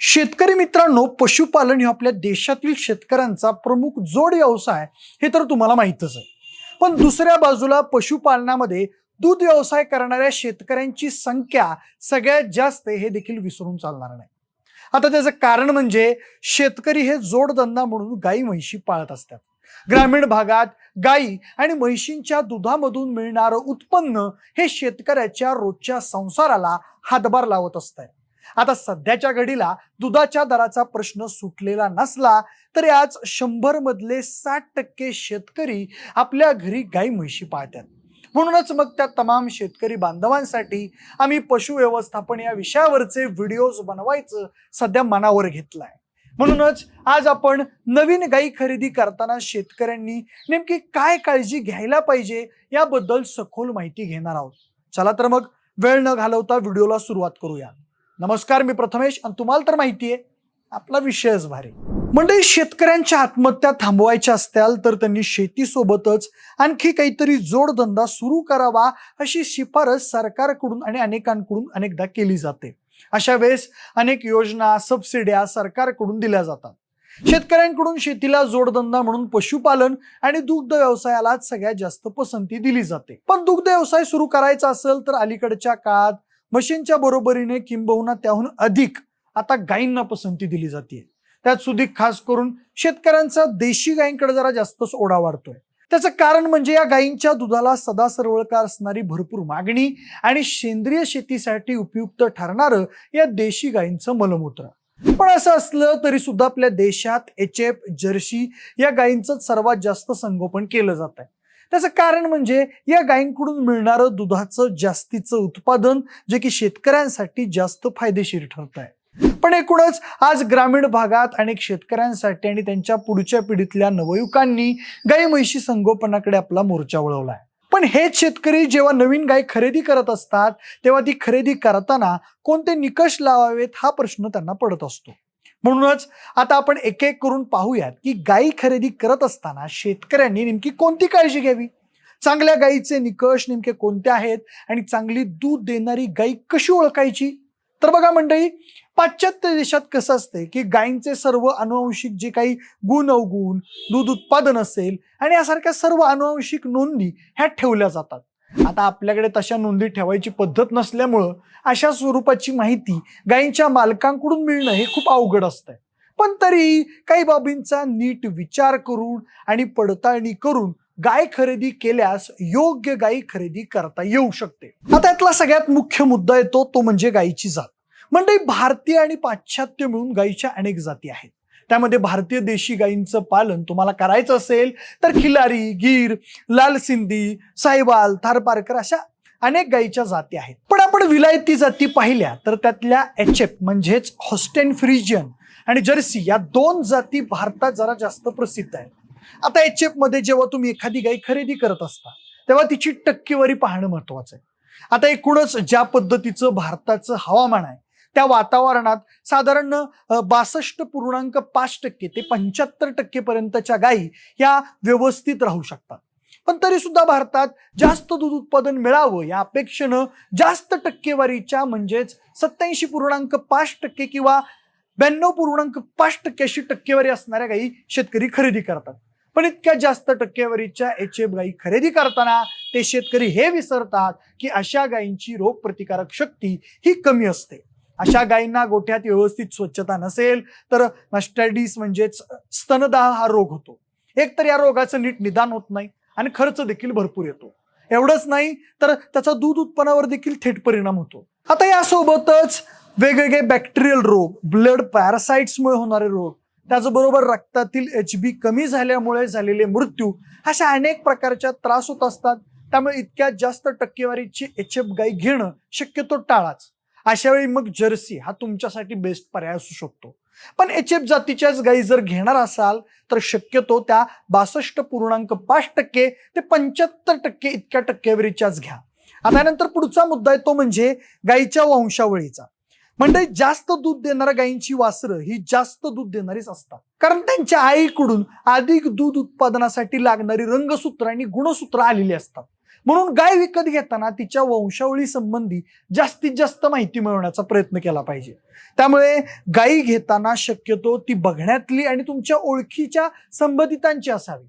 शेतकरी मित्रांनो पशुपालन हे आपल्या देशातील शेतकऱ्यांचा प्रमुख जोड व्यवसाय हे तर तुम्हाला माहीतच आहे. पण दुसऱ्या बाजूला पशुपालनामध्ये दूध व्यवसाय करणाऱ्या शेतकऱ्यांची संख्या सगळ्यात जास्त आहे हे देखील विसरून चालणार नाही. आता त्याचं कारण म्हणजे शेतकरी हे जोडधंदा म्हणून गाई म्हैशी पाळत असतात. ग्रामीण भागात गाई आणि म्हैशींच्या दुधामधून मिळणारं उत्पन्न हे शेतकऱ्याच्या रोजच्या संसाराला हातभार लावत असतंय. आता सध्याच्या घडीला दुधाच्या दराचा प्रश्न सुटलेला नसला तरी आज शंभर मधले साठ टक्के शेतकरी आपल्या घरी गाई म्हशी पाळतात. म्हणूनच मग त्या तमाम शेतकरी बांधवांसाठी आम्ही पशु व्यवस्थापन या विषयावरचे व्हिडिओज बनवायचं सध्या मनावर घेतलंय. म्हणूनच आज आपण नवीन गाई खरेदी करताना शेतकऱ्यांनी नेमकी काय काळजी घ्यायला पाहिजे याबद्दल सखोल माहिती घेणार आहोत. चला तर मग वेळ न घालवता व्हिडिओला सुरुवात करूया. नमस्कार मी प्रथमेश आणि तुम्हाला तर माहिती आहे आपला विषयच भारी. म्हणजे शेतकऱ्यांच्या आत्महत्या थांबवायच्या असत्याल तर त्यांनी शेतीसोबतच आणखी काहीतरी जोडधंदा सुरू करावा अशी शिफारस सरकारकडून आणि अनेकांकडून अनेकदा केली जाते. अशा वेळेस अनेक योजना सबसिड्या सरकारकडून दिल्या जातात. शेतकऱ्यांकडून शेतीला जोडधंदा म्हणून पशुपालन आणि दुग्ध व्यवसायाला सगळ्यात जास्त पसंती दिली जाते. पण दुग्ध व्यवसाय सुरू करायचा असेल तर अलीकडच्या काळात म्हशींच्या बरोबरीने किंबहुना त्याहून अधिक आता गायींना पसंती दिली जाते त्यात सुधीक खास करून शेतकऱ्यांचा देशी गायींकडे जरा जास्तच ओढा वाढतोय. त्याचं कारण म्हणजे या गायींच्या दुधाला सदा सरवळकार असणारी भरपूर मागणी आणि सेंद्रिय शेतीसाठी उपयुक्त ठरणारं या देशी गायींचं मलमूत्र. पण असं असलं तरी सुद्धा आपल्या देशात एच एफ जर्सी या गायींचं सर्वात जास्त संगोपन केलं जात आहे त्याचं कारण म्हणजे या गायींकडून मिळणारं दुधाचं जास्तीचं उत्पादन जे की शेतकऱ्यांसाठी जास्त फायदेशीर ठरत आहे पण एकूणच आज ग्रामीण भागात अनेक शेतकऱ्यांसाठी आणि त्यांच्या पुढच्या पिढीतल्या नवयुवकांनी गाई म्हैशी संगोपनाकडे आपला मोर्चा वळवलाय. पण हेच शेतकरी जेव्हा नवीन गाय खरेदी करत असतात तेव्हा ती खरेदी करताना कोणते निकष लावावेत हा प्रश्न त्यांना पडत असतो. म्हणूनच आता आपण एक एक करून पाहूयात की गायी खरेदी करत असताना शेतकऱ्यांनी नेमकी कोणती काळजी घ्यावी? चांगल्या गायीचे निकष नेमके कोणते आहेत? आणि चांगली दूध देणारी गायी कशी ओळखायची? तर बघा मंडळी पाश्चात्य देशात कसं असते की गायींचे सर्व अनुवांशिक जे काही गुण अवगुण दूध उत्पादन असेल आणि यासारख्या सर्व अनुवांशिक नोंदी ह्या ठेवल्या जातात. आता आपल्याकडे तशा नोंदी ठेवायची पद्धत नसल्यामुळं अशा स्वरूपाची माहिती गायींच्या मालकांकडून मिळणं हे खूप अवघड असतंय. पण तरी काही बाबींचा नीट विचार करून आणि पडताळणी करून गाय खरेदी केल्यास योग्य गायी खरेदी करता येऊ शकते. आता यातला सगळ्यात मुख्य मुद्दा येतो तो म्हणजे गायीची जात. म्हणजे भारतीय आणि पाश्चात्य मिळून गायीच्या अनेक जाती आहेत. त्यामध्ये भारतीय देशी गायींचं पालन तुम्हाला करायचं असेल तर खिलारी गीर लाल सिंधी साहिवाल थारपारकर अशा अनेक गायीच्या जाती आहेत. पण आपण विलायती जाती पाहिल्या तर त्यातल्या एच एफ म्हणजेच हॉस्टेन फ्रिजियन आणि जर्सी या दोन जाती भारतात जरा जास्त प्रसिद्ध आहेत. आता एच एफमध्ये जेव्हा तुम्ही एखादी गाय खरेदी करत असता तेव्हा तिची टक्केवारी पाहणं महत्वाचं आहे. आता एकूणच ज्या पद्धतीचं भारताचं हवामान आहे त्या वातावरणात साधारण बासष्ट पूर्णांक पाच टक्के ते पंच्याहत्तर टक्केपर्यंतच्या गायी या व्यवस्थित राहू शकतात. पण तरी सुद्धा भारतात जास्त दूध उत्पादन मिळावं या अपेक्षेनं जास्त टक्केवारीच्या म्हणजेच सत्याऐंशी पूर्णांक पाच टक्के किंवा ब्याण्णव पूर्णांक पाच टक्के अशी टक्केवारी असणाऱ्या गायी शेतकरी खरेदी करतात. पण इतक्या जास्त टक्केवारीच्या एच एफ गायी खरेदी करताना ते शेतकरी हे विसरतात की अशा गायींची रोगप्रतिकारक शक्ती ही कमी असते. अशा गायींना गोठ्यात व्यवस्थित स्वच्छता नसेल तर मस्टॅडिस म्हणजेच स्तनदाह हा रोग होतो. एक तर या रोगाचं नीट निदान होत नाही आणि खर्च देखील भरपूर येतो. एवढंच नाही तर त्याचा दूध उत्पन्नावर देखील थेट परिणाम होतो. आता यासोबतच वेगवेगळे बॅक्टेरियल रोग ब्लड पॅरासाइट्समुळे होणारे रोग त्याचबरोबर रक्तातील एच बी कमी झाल्यामुळे झालेले मृत्यू अशा अनेक प्रकारच्या त्रास होत असतात. त्यामुळे इतक्या जास्त टक्केवारीची एच एफ गाई घेणं शक्यतो टाळाच. अशा वेळी मग जर्सी हा तुमच्यासाठी बेस्ट पर्याय असू शकतो. पण एच एफ जातीच्याच गायी जर घेणार असाल तर शक्यतो त्या बासष्ट पूर्णांक पाच टक्के ते पंच्याहत्तर टक्के इतक्या टक्केवारीच्याच घ्या. आता नंतर पुढचा मुद्दा आहे तो म्हणजे गायीच्या वंशावळीचा. म्हणजे जास्त दूध देणाऱ्या गायींची वासरं ही जास्त दूध देणारीच असतात. कारण त्यांच्या आईकडून अधिक दूध उत्पादनासाठी लागणारी रंगसूत्र आणि गुणसूत्र आलेली असतात. म्हणून गाय विकत घेताना तिच्या वंशावळी संबंधी जास्तीत जास्त माहिती मिळवण्याचा प्रयत्न केला पाहिजे. त्यामुळे गायी घेताना शक्यतो ती बघण्यातली आणि तुमच्या ओळखीच्या संबंधितांची असावी.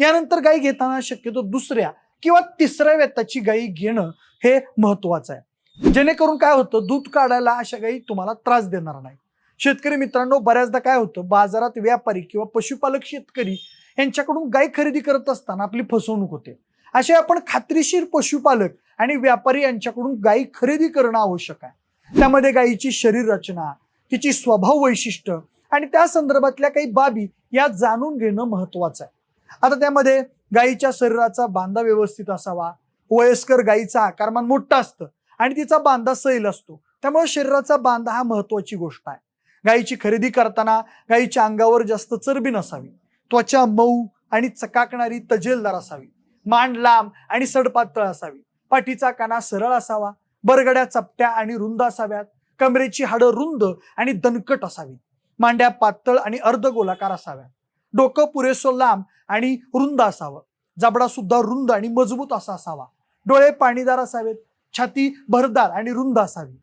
यानंतर गायी घेताना शक्यतो दुसऱ्या किंवा तिसऱ्या व्यताची गायी घेणं हे महत्वाचं आहे. जेणेकरून काय होतं दूध काढायला अशा गायी तुम्हाला त्रास देणार नाही. शेतकरी मित्रांनो बऱ्याचदा काय होतं बाजारात व्यापारी किंवा पशुपालक शेतकरी यांच्याकडून गाय खरेदी करत असताना आपली फसवणूक होते. असे आपण खात्रीशीर पशुपालक आणि व्यापारी यांच्याकडून गायी खरेदी करणं आवश्यक आहे. त्यामध्ये गायीची शरीर रचना तिची स्वभाव वैशिष्ट्य आणि त्या संदर्भातल्या काही बाबी या जाणून घेणं महत्वाचं आहे. आता त्यामध्ये गायीच्या शरीराचा बांधा व्यवस्थित असावा वयस्कर गायीचा आकारमान मोठा असतं आणि तिचा बांधा सैल असतो. त्यामुळे शरीराचा बांधा हा महत्वाची गोष्ट आहे. गायीची खरेदी करताना गायीच्या अंगावर जास्त चरबी नसावी त्वचा मऊ आणि चकाकणारी तजेलदार असावी. मान लांब आणि सडपातळ असावी. पाठीचा काना सरळ असावा. बरगड्या चपट्या आणि रुंद असाव्यात. कमरेची हाडं रुंद आणि दणकट असावी. मांड्या पातळ आणि अर्ध गोलाकार असाव्यात. डोकं पुरेसं लांब आणि रुंद असावं. जबडा सुद्धा रुंद आणि मजबूत असा असावा. डोळे पाणीदार असावेत. छाती भरदार आणि रुंद असावी.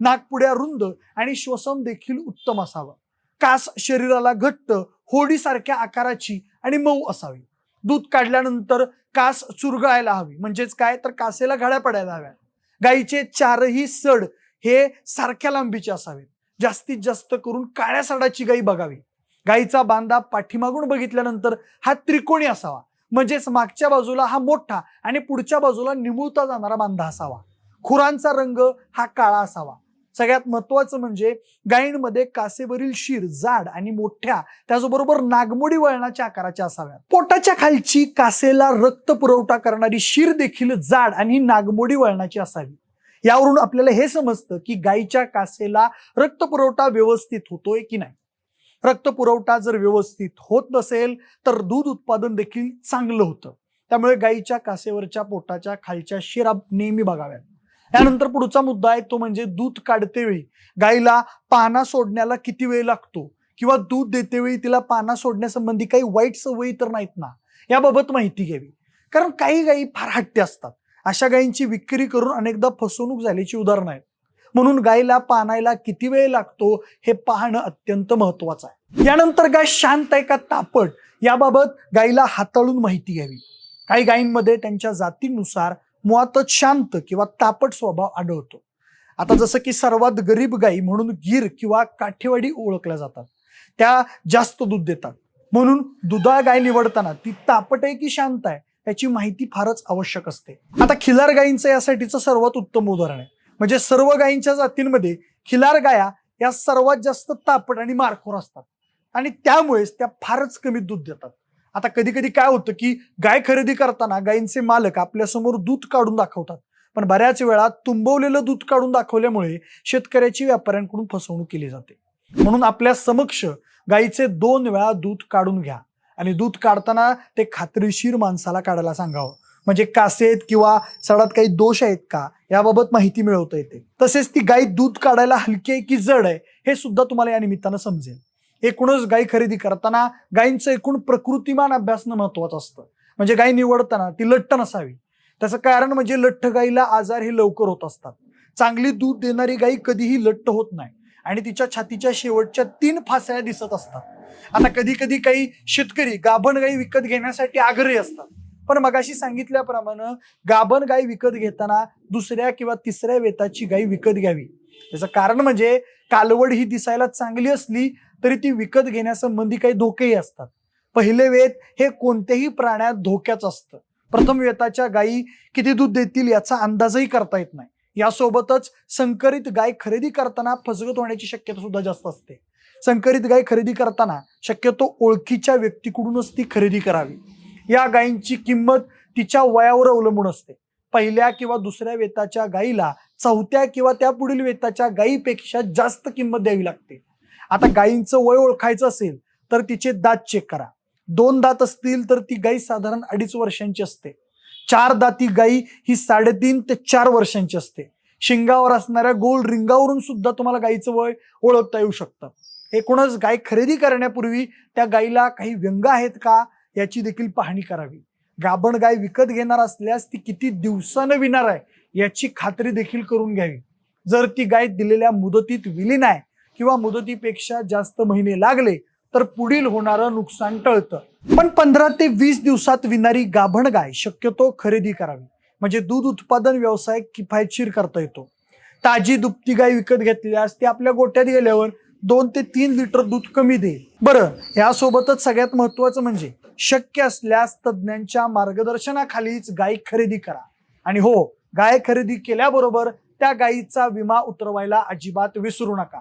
नाकपुड्या रुंद आणि श्वसन देखील उत्तम असावं. कास शरीराला घट्ट होडीसारख्या आकाराची आणि मऊ असावी. दूध काढल्यानंतर कास चुरगळायला हवी. म्हणजेच काय? तर कासेला घड्या पडायला हव्या. गाईचे चारही सड हे सारख्या लांबीचे असावेत. जास्तीत जास्त करून काळ्या सडाची गाई बघावी. गाईचा बांधा पाठीमागून बघितल्यानंतर हा त्रिकोणी असावा. म्हणजेच मागच्या बाजूला हा मोठा आणि पुढच्या बाजूला निमुळता जाणारा बांधा असावा. खुरांचा रंग हा काळा असावा. सगळ्यात महत्वाचं म्हणजे गायींमध्ये कासेवरील शिर जाड आणि मोठ्या त्याचबरोबर नागमोडी वळणाच्या आकाराच्या असाव्यात. पोटाच्या खालची कासेला रक्त पुरवठा करणारी शिर देखील जाड आणि नागमोडी वळणाची असावी. यावरून आपल्याला हे समजतं की गायीच्या कासेला रक्त पुरवठा व्यवस्थित होतोय की नाही. रक्त पुरवठा जर व्यवस्थित होत नसेल तर दूध उत्पादन देखील चांगलं होतं. त्यामुळे गायीच्या कासेवरच्या पोटाच्या खालच्या शिरा नेहमी बघाव्यात. त्यानंतर पुढचा मुद्दा आहे तो म्हणजे दूध काढते वेळी. गायीला पाना सोडण्याला किती वेळ लागतो? किंवा दूध देते वेळी तिला पाना सोडण्यासंबंधी काही वाईट सवयी तर नाहीत ना? याबाबत माहिती घ्यावी. कारण काही गायी फार हट्टी असतात. अशा गायींची विक्री करून अनेकदा फसवणूक झाल्याची उदाहरणं आहेत. म्हणून गायीला पानायला किती वेळ लागतो हे पाहणं अत्यंत महत्वाचं आहे. यानंतर गाय शांत आहे का तापट? याबाबत गायीला हाताळून माहिती घ्यावी. काही गायींमध्ये त्यांच्या जातीनुसार मुळातच शांत किंवा तापट स्वभाव आढळतो. आता जसं की सर्वात गरीब गायी म्हणून गिर किंवा काठेवाडी ओळखल्या जातात. त्या जास्त दूध देतात. म्हणून दुधाळ गाय निवडताना ती तापट आहे की शांत आहे याची माहिती फारच आवश्यक असते. आता खिलार गायींचं यासाठीचं सर्वात उत्तम उदाहरण आहे. म्हणजे सर्व गायींच्या जातींमध्ये खिलार गाया या सर्वात जास्त तापट आणि मारखोर असतात. आणि त्यामुळेच त्या फारच कमी दूध देतात. आता कधी कधी काय होतं की गाय खरेदी करताना गायींचे मालक आपल्यासमोर दूध काढून दाखवतात. पण बऱ्याच वेळा तुंबवलेलं दूध काढून दाखवल्यामुळे शेतकऱ्याची व्यापाऱ्यांकडून फसवणूक केली जाते. म्हणून आपल्या समक्ष गायीचे दोन वेळा दूध काढून घ्या आणि दूध काढताना ते खात्रीशीर माणसाला काढायला सांगावं. म्हणजे कासेत किंवा सडात काही दोष आहेत का? याबाबत माहिती मिळवता येते. तसेच ती गाय दूध काढायला हलकी आहे की जड आहे हे सुद्धा तुम्हाला या निमित्तानं समजेल. एकूणच गायी खरेदी करताना गायींचं एकूण प्रकृतिमान अभ्यासणं महत्वाचं असतं. म्हणजे गाय निवडताना ती लठ्ठ नसावी. त्याचं कारण म्हणजे लठ्ठ गायीला आजार हे लवकर होत असतात. चांगली दूध देणारी गाई कधीही लठ्ठ होत नाही. आणि तिच्या छातीच्या शेवटच्या तीन फासळ्या दिसत असतात. आता कधी कधी काही शेतकरी गाभण गाई विकत घेण्यासाठी आग्रही असतात. पण मगाशी सांगितल्याप्रमाणे गाभण गाय विकत घेताना दुसऱ्या किंवा तिसऱ्या वेताची गाय विकत घ्यावी. त्याचं कारण म्हणजे कालवड ही दिसायला चांगली असली तरी ती विकत घेण्यासंबंधी काही धोकेही असतात. पहिले वेत हे कोणत्याही प्राण्यात धोक्याच असतं. प्रथम वेताच्या गायी किती दूध देतील याचा अंदाजही करता येत नाही. यासोबतच संकरित गाय खरेदी करताना फसगत होण्याची शक्यता सुद्धा जास्त असते. संकरित गाय खरेदी करताना शक्यतो ओळखीच्या व्यक्तीकडूनच ती खरेदी करावी. या गायींची किंमत तिच्या वयावर अवलंबून असते. पहिल्या किंवा दुसऱ्या वेताच्या गायीला चौथ्या किंवा त्या पुढील वेताच्या गायीपेक्षा जास्त किंमत द्यावी लागते. आता गायींचं वय ओळखायचं असेल तर तिचे दात चेक करा. दोन दात असतील तर ती गाई साधारण अडीच वर्षांची असते. चार दाती गाई ही साडेतीन ते चार वर्षांची असते. शिंगावर असणाऱ्या गोल रिंगावरून सुद्धा तुम्हाला गायीचं वय ओळखता येऊ शकतं. एकूणच गाय खरेदी करण्यापूर्वी त्या गायीला काही व्यंग आहेत का याची देखील पाहणी करावी. गाभण गाय विकत घेणार असल्यास ती किती दिवसानं विणार आहे याची खात्री देखील करून घ्यावी. जर ती गाय दिलेल्या मुदतीत विलीन आहे किंवा मुदतीपेक्षा जास्त महिने लागले तर पुढील होणारं नुकसान टळतं. पण पंधरा ते वीस दिवसात विणारी गाभण गाय शक्यतो खरेदी करावी. म्हणजे दूध उत्पादन व्यवसाय किफायतशीर करता येतो. ताजी दुभती गाय विकत घेतल्यास ती आपल्या गोट्यात गेल्यावर दोन ते तीन लिटर दूध कमी देईल. बरं यासोबतच सगळ्यात महत्वाचं म्हणजे शक्य असल्यास तज्ज्ञांच्या मार्गदर्शनाखालीच गाय खरेदी करा. आणि हो गाय खरेदी केल्याबरोबर त्या गायीचा विमा उतरवायला अजिबात विसरू नका.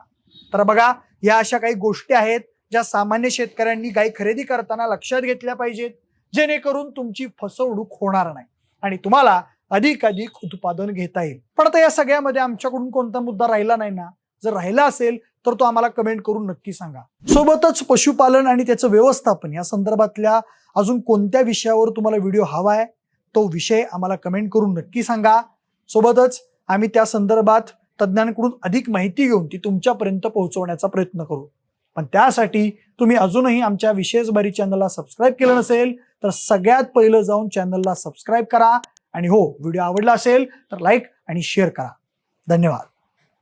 तर बघा या अशा काही गोष्टी आहेत ज्या सामान्य शेतकऱ्यांनी गाई खरेदी करताना लक्षात घेतल्या पाहिजेत जेणेकरून तुमची फसवणूक होणार नाही आणि तुम्हाला अधिक अधिक उत्पादन घेता येईल. पण आता या सगळ्यामध्ये आमच्याकडून कोणता मुद्दा राहिला नाही ना? जर राहिला असेल तर तो आम्हाला कमेंट करून नक्की सांगा. सोबतच पशुपालन आणि त्याचं व्यवस्थापन या संदर्भातल्या अजून कोणत्या विषयावर तुम्हाला व्हिडिओ हवा आहे तो विषय आम्हाला कमेंट करून नक्की सांगा. सोबतच आम्ही त्या संदर्भात तज्ज्ञांकडून अधिक माहिती घेऊन ती तुमच्यापर्यंत पोहोचवण्याचा प्रयत्न करू. पण त्यासाठी तुम्ही अजूनही आमच्या विशेष बारी चॅनलला सबस्क्राईब केलं नसेल तर सगळ्यात पहिलं जाऊन चॅनलला सबस्क्राईब करा. आणि हो व्हिडिओ आवडला असेल तर लाईक आणि शेअर करा. धन्यवाद.